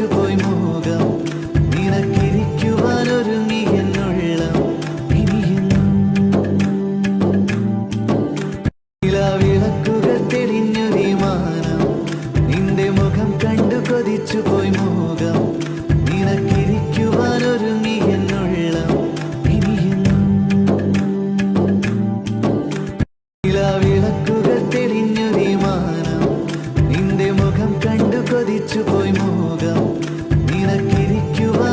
തോറ്റുപോയി മോകം. നിനക്കിരിക്കുവാൻ നിന്റെ മുഖം കണ്ടു കൊതിച്ചുപോയി മോകം. ചോദിച്ചു പോയി മോഹം. നിനക്കിരിക്കുവാൻ